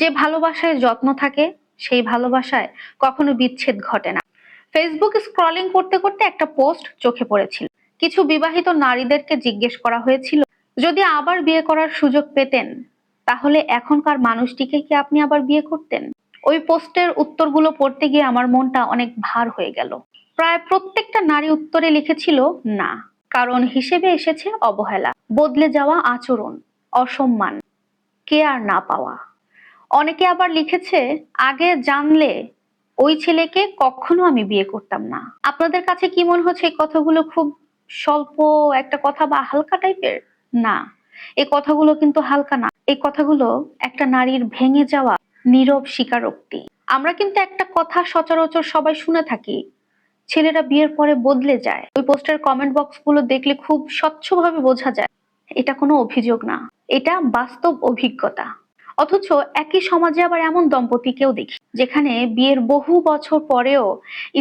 যে ভালোবাসায় যত্ন থাকে, সেই ভালোবাসায় কখনো বিচ্ছেদ ঘটে না। ফেসবুক স্ক্রলিং করতে করতে একটা পোস্ট চোখে পড়েছিল। কিছু বিবাহিত নারীদেরকে জিজ্ঞেস করা হয়েছিল, যদি আবার বিয়ে করার সুযোগ পেতেন, তাহলে এখনকার মানুষটিকে কি আপনি আবার বিয়ে করতেন? ওই পোস্টের উত্তরগুলো পড়তে গিয়ে আমার মনটা অনেক ভার হয়ে গেল। প্রায় প্রত্যেকটা নারী উত্তরে লিখেছিল, না। কারণ হিসেবে এসেছে অবহেলা, বদলে যাওয়া আচরণ, অসম্মান, কেয়ার না পাওয়া। অনেকে আবার লিখেছে, আগে জানলে ওই ছেলেকে কখনো আমি বিয়ে করতাম না। আপনাদের কাছে কি মনে হচ্ছে এই কথাগুলো খুব স্বল্প একটা কথা বা হালকা টাইপের? না এই কথাগুলো কিন্তু হালকা না। এই কথাগুলো একটা নারীর ভেঙে যাওয়া নীরব স্বীকারোক্তি। আমরা কিন্তু একটা কথা সচরাচর সবাই শুনে থাকি, ছেলেরা বিয়ের পরে বদলে যায়। ওই পোস্টের কমেন্ট বক্সগুলো দেখলে খুব স্বচ্ছভাবে বোঝা যায়, এটা কোনো অভিযোগ না। এটা বাস্তব অভিজ্ঞতা। অথচ একই সমাজে আবার এমন দম্পতিকেও দেখি, যেখানে বিয়ের বহু বছর পরেও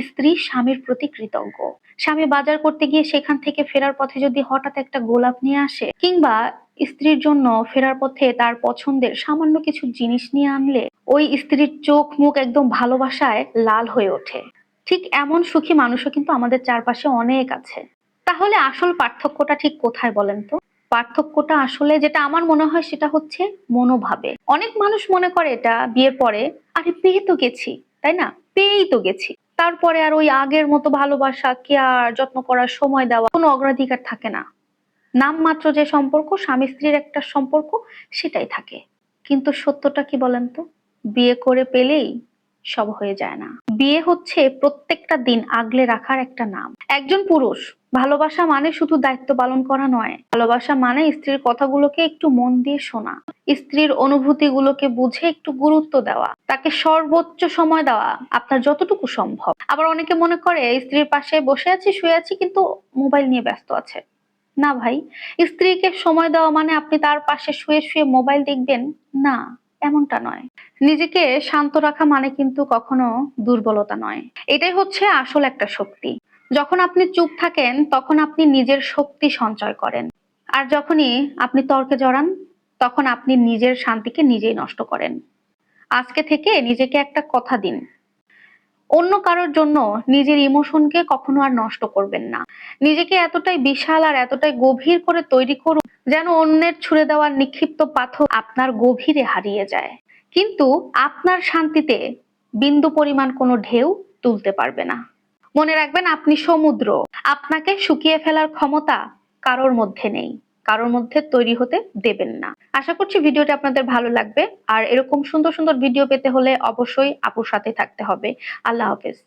স্ত্রী স্বামীর প্রতি কৃতজ্ঞ। স্বামী বাজার করতে গিয়ে সেখান থেকে ফেরার পথে যদি হঠাৎ একটা গোলাপ নিয়ে আসে, কিংবা স্ত্রীর জন্য ফেরার পথে তার পছন্দের সামান্য কিছু জিনিস নিয়ে আনলে, ওই স্ত্রীর চোখ মুখ একদম ভালোবাসায় লাল হয়ে ওঠে। ঠিক এমন সুখী মানুষও কিন্তু আমাদের চারপাশে অনেক আছে। তাহলে আসল পার্থক্যটা ঠিক কোথায় বলেন তো? পার্থক্যটা আসলে যেটা আমার মনে হয় সেটা হচ্ছে মনোভাবে অনেক মানুষ মনে করে এটা বিয়ের পরে, আরে পেয়ে তো গেছি। তাই না? পেয়েই তো গেছি। তারপরে আর ওই আগের মতো ভালোবাসা, কেয়ার, যত্ন করার সময় দেওয়া কোনো অগ্রাধিকার থাকে না। নামমাত্র যে সম্পর্ক, স্বামী স্ত্রীর একটা সম্পর্ক, সেটাই থাকে। কিন্তু সত্যটা কি বলেন তো? বিয়ে করে পেলেই সব হয়ে যায় না। বিয়ে হচ্ছে প্রত্যেকটা দিন আগলে রাখার একটা নাম। একজন পুরুষ, ভালোবাসা মানে শুধু দায়িত্ব পালন করা নয়। ভালোবাসা মানে স্ত্রীর কথাগুলোকে একটু মন দিয়ে শোনা, স্ত্রীর অনুভূতিগুলোকে বুঝে একটু গুরুত্ব দেওয়া, তাকে সর্বোচ্চ সময় দেওয়া আপনার যতটুকু সম্ভব। আবার অনেকে মনে করে, স্ত্রীর পাশে বসে আছি, শুয়ে আছি, কিন্তু মোবাইল নিয়ে ব্যস্ত আছে। না ভাই, স্ত্রীকে সময় দেওয়া মানে আপনি তার পাশে শুয়ে শুয়ে মোবাইল দেখবেন? না। এমনটা নয়। নিজেকে শান্ত রাখা মানে কিন্তু কখনো দুর্বলতা নয়। এটাই হচ্ছে আসল একটা শক্তি। যখন আপনি চুপ থাকেন, তখন আপনি নিজের শক্তি সঞ্চয় করেন। আর যখনই আপনি তর্কে জড়ান, তখন আপনি নিজের শান্তিকে নিজেই নষ্ট করেন। আজকে থেকে নিজেকে একটা কথা দিন। অন্য কারোর জন্য নিজের ইমোশনকে কখনো আর নষ্ট করবেন না। নিজেকে এতটাই বিশাল আর এতটাই গভীর করে তৈরি করুন যেন অন্যের ছুড়ে দেওয়ার নিক্ষিপ্ত পাথর আপনার গভীরে হারিয়ে যায়। কিন্তু আপনার শান্তিতে বিন্দু পরিমাণ কোনো ঢেউ তুলতে পারবে না। মনে রাখবেন, আপনি সমুদ্র। আপনাকে শুকিয়ে ফেলার ক্ষমতা কারোর মধ্যে নেই। কারোর মধ্যে তৈরি হতে দেবেন না। আশা করছি ভিডিওটি আপনাদের ভালো লাগবে। আর এরকম সুন্দর সুন্দর ভিডিও পেতে হলে অবশ্যই আপুর সাথে থাকতে হবে। আল্লাহ হাফেজ।